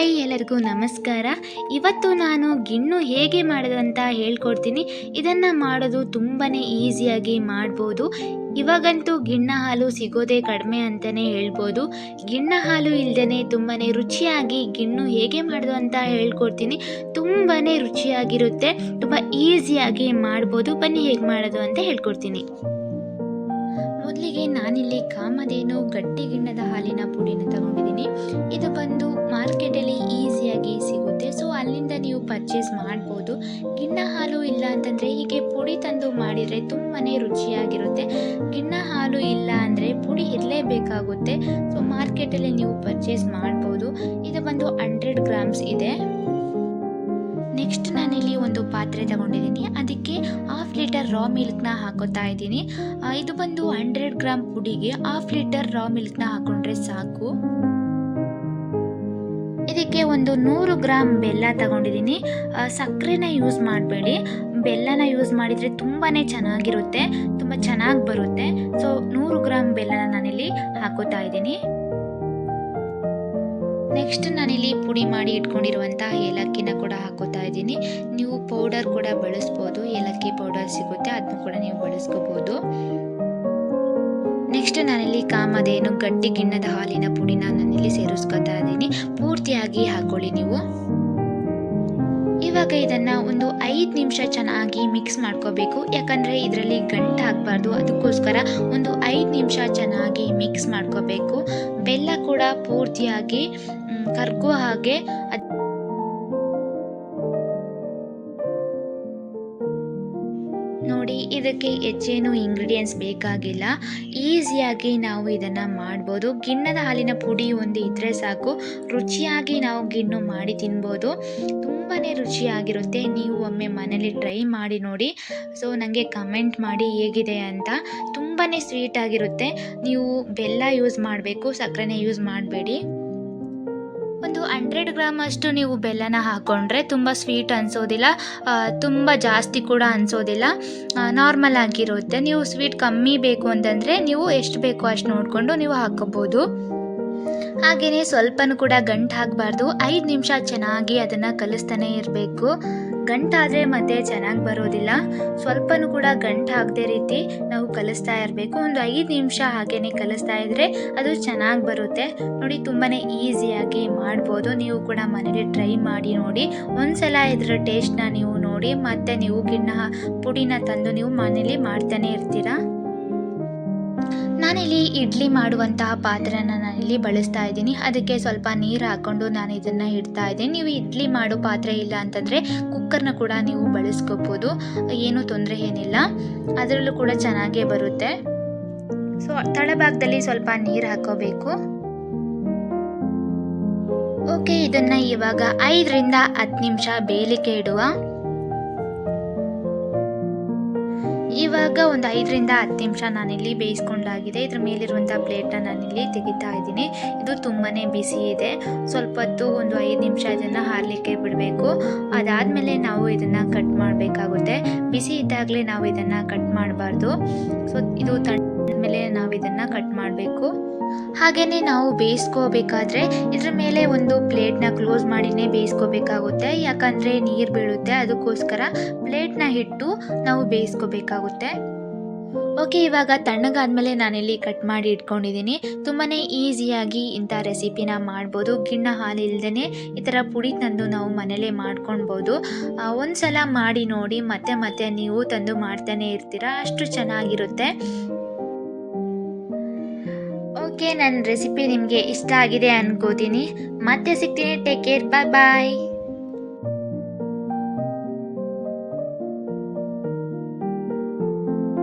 ಎಲ್ಲರಿಗೂ ನಮಸ್ಕಾರ. ಇವತ್ತು ನಾನು ಗಿಣ್ಣು ಹೇಗೆ ಮಾಡೋದು ಅಂತ ಹೇಳ್ಕೊಡ್ತೀನಿ. ಇದನ್ನು ಮಾಡೋದು ತುಂಬಾ ಈಸಿಯಾಗಿ ಮಾಡ್ಬೋದು. ಇವಾಗಂತೂ ಗಿಣ್ಣ ಹಾಲು ಸಿಗೋದೇ ಕಡಿಮೆ ಅಂತಲೇ ಹೇಳ್ಬೋದು. ಗಿಣ್ಣ ಹಾಲು ಇಲ್ಲದೇ ತುಂಬಾ ರುಚಿಯಾಗಿ ಗಿಣ್ಣು ಹೇಗೆ ಮಾಡೋದು ಅಂತ ಹೇಳ್ಕೊಡ್ತೀನಿ. ತುಂಬಾ ರುಚಿಯಾಗಿರುತ್ತೆ. ತುಂಬ ಈಸಿಯಾಗಿ ಮಾಡ್ಬೋದು. ಬನ್ನಿ ಹೇಗೆ ಮಾಡೋದು ಅಂತ ಹೇಳ್ಕೊಡ್ತೀನಿ. ಮೊದಲಿಗೆ ನಾನಿಲ್ಲಿ ಕಾಮಧೇನು, ಗಟ್ಟಿ ಗಿಣ್ಣದ ಹಾಲಿನ ಪುಡಿನ ತಗೊಂಡಿದ್ದೀನಿ. ಇದು ಬಂದು ಮಾರ್ಕೆಟಲ್ಲಿ ಈಸಿಯಾಗಿ ಸಿಗುತ್ತೆ. ಸೊ ಅಲ್ಲಿಂದ ನೀವು ಪರ್ಚೇಸ್ ಮಾಡ್ಬೋದು. ಗಿಣ್ಣ ಹಾಲು ಇಲ್ಲ ಅಂತಂದರೆ ಹೀಗೆ ಪುಡಿ ತಂದು ಮಾಡಿದರೆ ತುಂಬಾ ರುಚಿಯಾಗಿರುತ್ತೆ. ಗಿಣ್ಣ ಹಾಲು ಇಲ್ಲ ಅಂದರೆ ಪುಡಿ ಇರಲೇಬೇಕಾಗುತ್ತೆ ಸೊ ಮಾರ್ಕೆಟಲ್ಲಿ ನೀವು ಪರ್ಚೇಸ್ ಮಾಡ್ಬೋದು. ಇದು ಬಂದು ಹಂಡ್ರೆಡ್ ಗ್ರಾಮ್ಸ್ ಇದೆ. ನೆಕ್ಸ್ಟ್ ನಾನಿಲ್ಲಿ ಒಂದು ಪಾತ್ರೆ ತಗೊಂಡಿದ್ದೀನಿ. ಲೀಟರ್ ರಾ ಮಿಲ್ಕ್ನ ಹಾಕೋತಾ ಇದ್ದೀನಿ. ಇದು ಬಂದು ಹಂಡ್ರೆಡ್ ಗ್ರಾಮ್ ಪುಡಿಗೆ ಹಾಫ್ ಲೀಟರ್ ರಾ ಮಿಲ್ಕ್ನ ಹಾಕೊಂಡ್ರೆ ಸಾಕು. ಇದಕ್ಕೆ ಒಂದು ನೂರು ಗ್ರಾಮ್ ಬೆಲ್ಲ ತಗೊಂಡಿದ್ದೀನಿ. ಸಕ್ಕರೆನ ಯೂಸ್ ಮಾಡಬೇಡಿ. ಬೆಲ್ಲನ ಯೂಸ್ ಮಾಡಿದರೆ ತುಂಬಾ ಚೆನ್ನಾಗಿರುತ್ತೆ, ತುಂಬ ಚೆನ್ನಾಗಿ ಬರುತ್ತೆ. ಸೊ ನೂರು ಗ್ರಾಮ್ ಬೆಲ್ಲನ ನಾನಿಲ್ಲಿ ಹಾಕೋತಾ ಇದ್ದೀನಿ. ನೆಕ್ಸ್ಟ್ ನಾನಿಲ್ಲಿ ಪುಡಿ ಮಾಡಿ ಇಟ್ಕೊಂಡಿರುವಂಥ ಏಲಕ್ಕಿನ ಕೂಡ ಹಾಕೋತಾ ಇದ್ದೀನಿ. ನೀವು ಪೌಡರ್ ಕೂಡ ಬಳಸ್ಬೋದು. ಏಲಕ್ಕಿ ಪೌಡರ್ ಸಿಗುತ್ತೆ. ಅದನ್ನ ಕೂಡ ನೀವು ಬಳಸ್ಕೋಬೋದು. ನೆಕ್ಸ್ಟ್ ನಾನಿಲ್ಲಿ ಕಾಮಧೇನು ಗಟ್ಟಿ ಗಿಣ್ಣದ ಹಾಲಿನ ಪುಡಿನ ನಾನಿಲ್ಲಿ ಸೇರಿಸ್ಕೊತಾ ಇದ್ದೀನಿ. ಪೂರ್ತಿಯಾಗಿ ಹಾಕೊಳ್ಳಿ ನೀವು. ಇವಾಗ ಇದನ್ನ ಒಂದು ಐದು ನಿಮಿಷ ಚೆನ್ನಾಗಿ ಮಿಕ್ಸ್ ಮಾಡ್ಕೋಬೇಕು. ಯಾಕಂದ್ರೆ ಇದರಲ್ಲಿ ಗಂಟು ಹಾಕಬಾರ್ದು ಅದಕ್ಕೋಸ್ಕರ ಒಂದು ಐದು ನಿಮಿಷ ಚೆನ್ನಾಗಿ ಮಿಕ್ಸ್ ಮಾಡ್ಕೋಬೇಕು. ಬೆಲ್ಲ ಕೂಡ ಪೂರ್ತಿಯಾಗಿ ಮ್, ಕರ್ಗೋ ಹಾಗೆ ನೋಡಿ ಇದಕ್ಕೆ ಹೆಚ್ಚೇನು ಇಂಗ್ರೀಡಿಯೆಂಟ್ಸ್ ಬೇಕಾಗಿಲ್ಲ. ಈಸಿಯಾಗಿ ನಾವು ಇದನ್ನು ಮಾಡ್ಬೋದು. ಗಿಣ್ಣದ ಹಾಲಿನ ಪುಡಿ ಒಂದು ಇದ್ದರೆ ಸಾಕು. ರುಚಿಯಾಗಿ ನಾವು ಗಿಣ್ಣು ಮಾಡಿ ತಿನ್ಬೋದು. ತುಂಬಾ ರುಚಿಯಾಗಿರುತ್ತೆ. ನೀವು ಒಮ್ಮೆ ಮನೇಲಿ ಟ್ರೈ ಮಾಡಿ ನೋಡಿ. ಸೊ ನನಗೆ ಕಮೆಂಟ್ ಮಾಡಿ ಹೇಗಿದೆ ಅಂತ. ತುಂಬಾ ಸ್ವೀಟ್ ಆಗಿರುತ್ತೆ. ನೀವು ಬೆಲ್ಲ ಯೂಸ್ ಮಾಡಬೇಕು ಸಕ್ಕರೆನೇ ಯೂಸ್ ಮಾಡಬೇಡಿ. ಒಂದು ಹಂಡ್ರೆಡ್ ಗ್ರಾಮ್ ಅಷ್ಟು ನೀವು ಬೆಲ್ಲನ ಹಾಕ್ಕೊಂಡ್ರೆ ತುಂಬ ಸ್ವೀಟ್ ಅನಿಸೋದಿಲ್ಲ. ತುಂಬ ಜಾಸ್ತಿ ಕೂಡ ಅನಿಸೋದಿಲ್ಲ. ನಾರ್ಮಲ್ ಆಗಿರುತ್ತೆ. ನೀವು ಸ್ವೀಟ್ ಕಮ್ಮಿ ಬೇಕು ಅಂತಂದರೆ ನೀವು ಎಷ್ಟು ಬೇಕು ಅಷ್ಟು ನೋಡಿಕೊಂಡು ನೀವು ಹಾಕ್ಕೋಬೋದು ಹಾಗೆಯೇ ಸ್ವಲ್ಪನೂ ಕೂಡ ಗಂಟು ಹಾಕಬಾರ್ದು. ಐದು ನಿಮಿಷ ಚೆನ್ನಾಗಿ ಅದನ್ನು ಕಲಿಸ್ತಾನೆ ಇರಬೇಕು. ಗಂಟಾದರೆ ಮತ್ತೆ ಚೆನ್ನಾಗಿ ಬರೋದಿಲ್ಲ. ಸ್ವಲ್ಪನೂ ಕೂಡ ಗಂಟು ಹಾಕದೆ ರೀತಿ ನಾವು ಕಲಿಸ್ತಾ ಇರಬೇಕು. ಒಂದು ಐದು ನಿಮಿಷ ಹಾಗೇನೆ ಕಲಿಸ್ತಾ ಇದ್ದರೆ ಅದು ಚೆನ್ನಾಗಿ ಬರುತ್ತೆ. ನೋಡಿ ತುಂಬಾ ಈಸಿಯಾಗಿ ಮಾಡ್ಬೋದು. ನೀವು ಕೂಡ ಮನೇಲಿ ಟ್ರೈ ಮಾಡಿ ನೋಡಿ. ಒಂದ್ಸಲ ಇದರ ಟೇಸ್ಟ್ನ ನೀವು ನೋಡಿ, ಮತ್ತೆ ನೀವು ಗಿಣ್ಣ ಪುಡಿನ ತಂದು ನೀವು ಮನೇಲಿ ಮಾಡ್ತಾನೆ ಇರ್ತೀರಾ? ನಾನಿಲ್ಲಿ ಇಡ್ಲಿ ಮಾಡುವಂತಹ ಪಾತ್ರೆನ ನಾನಿಲ್ಲಿ ಬಳಸ್ತಾ ಇದ್ದೀನಿ. ಅದಕ್ಕೆ ಸ್ವಲ್ಪ ನೀರು ಹಾಕ್ಕೊಂಡು ನಾನು ಇದನ್ನು ಇಡ್ತಾ ಇದ್ದೀನಿ. ನೀವು ಇಡ್ಲಿ ಮಾಡೋ ಪಾತ್ರೆ ಇಲ್ಲ ಅಂತಂದರೆ ಕುಕ್ಕರ್ನ ಕೂಡ ನೀವು ಬಳಸ್ಕೋಬೋದು. ಏನೂ ತೊಂದರೆ ಏನಿಲ್ಲ. ಅದರಲ್ಲೂ ಕೂಡ ಚೆನ್ನಾಗೇ ಬರುತ್ತೆ. ಸೊ ತಳಭಾಗದಲ್ಲಿ ಸ್ವಲ್ಪ ನೀರು ಹಾಕೋಬೇಕು. ಓಕೆ ಇದನ್ನು ಇವಾಗ ಐದರಿಂದ ಹತ್ತು ನಿಮಿಷ ಬೇಲಿಕೆ ಇಡುವ. ಇವಾಗ ಒಂದು ಐದರಿಂದ ಹತ್ತು ನಿಮಿಷ ನಾನಿಲ್ಲಿ ಬೇಯಿಸ್ಕೊಂಡಾಗಿದೆ. ಇದ್ರ ಮೇಲಿರುವಂಥ ಪ್ಲೇಟನ್ನ ನಾನಿಲ್ಲಿ ತೆಗಿತಾ ಇದ್ದೀನಿ. ಇದು ತುಂಬಾ ಬಿಸಿ ಇದೆ. ಸ್ವಲ್ಪ ಹೊತ್ತು ಒಂದು ಐದು ನಿಮಿಷ ಇದನ್ನು ಹಾರಲಿಕ್ಕೆ ಬಿಡಬೇಕು. ಅದಾದಮೇಲೆ ನಾವು ಇದನ್ನು ಕಟ್ ಮಾಡಬೇಕಾಗುತ್ತೆ. ಬಿಸಿ ಇದ್ದಾಗಲೇ ನಾವು ಇದನ್ನು ಕಟ್ ಮಾಡಬಾರ್ದು. ಸೊ ಇದು ತಣ್ಣಮೇಲೆ ನಾವು ಇದನ್ನು ಕಟ್ ಮಾಡಬೇಕು. ಹಾಗೆಯೇ ನಾವು ಬೇಯಿಸ್ಕೋಬೇಕಾದ್ರೆ ಇದ್ರ ಮೇಲೆ ಒಂದು ಪ್ಲೇಟ್ನ ಕ್ಲೋಸ್ ಮಾಡಿನೇ ಬೇಯಿಸ್ಕೋಬೇಕಾಗುತ್ತೆ. ಯಾಕಂದರೆ ನೀರು ಬೀಳುತ್ತೆ, ಅದಕ್ಕೋಸ್ಕರ ಪ್ಲೇಟ್ನ ಇಟ್ಟು ನಾವು ಬೇಯಿಸ್ಕೋಬೇಕಾಗುತ್ತೆ. ಓಕೆ, ಇವಾಗ ತಣ್ಣಗಾದ್ಮೇಲೆ ನಾನಿಲ್ಲಿ ಕಟ್ ಮಾಡಿ ಇಟ್ಕೊಂಡಿದ್ದೀನಿ. ತುಂಬಾ ಈಸಿಯಾಗಿ ಇಂಥ ರೆಸಿಪಿನ ಮಾಡ್ಬೋದು. ಗಿಣ್ಣ ಹಾಲು ಇಲ್ಲದೇ ಈ ಥರ ಪುಡಿ ತಂದು ನಾವು ಮನೇಲೇ ಮಾಡ್ಕೊಳ್ಬೋದು. ಒಂದು ಸಲ ಮಾಡಿ ನೋಡಿ, ಮತ್ತೆ ಮತ್ತೆ ನೀವು ತಂದು ಮಾಡ್ತಾನೆ ಇರ್ತೀರಾ? ಅಷ್ಟು ಚೆನ್ನಾಗಿರುತ್ತೆ. ಓಕೆ ನನ್ನ ರೆಸಿಪಿ ನಿಮಗೆ ಇಷ್ಟ ಆಗಿದೆ ಅನ್ಕೋತೀನಿ. ಮತ್ತೆ ಸಿಗ್ತೀನಿ. ಟೇಕ್ ಕೇರ್ ಬಾಯ್ ಬಾಯ್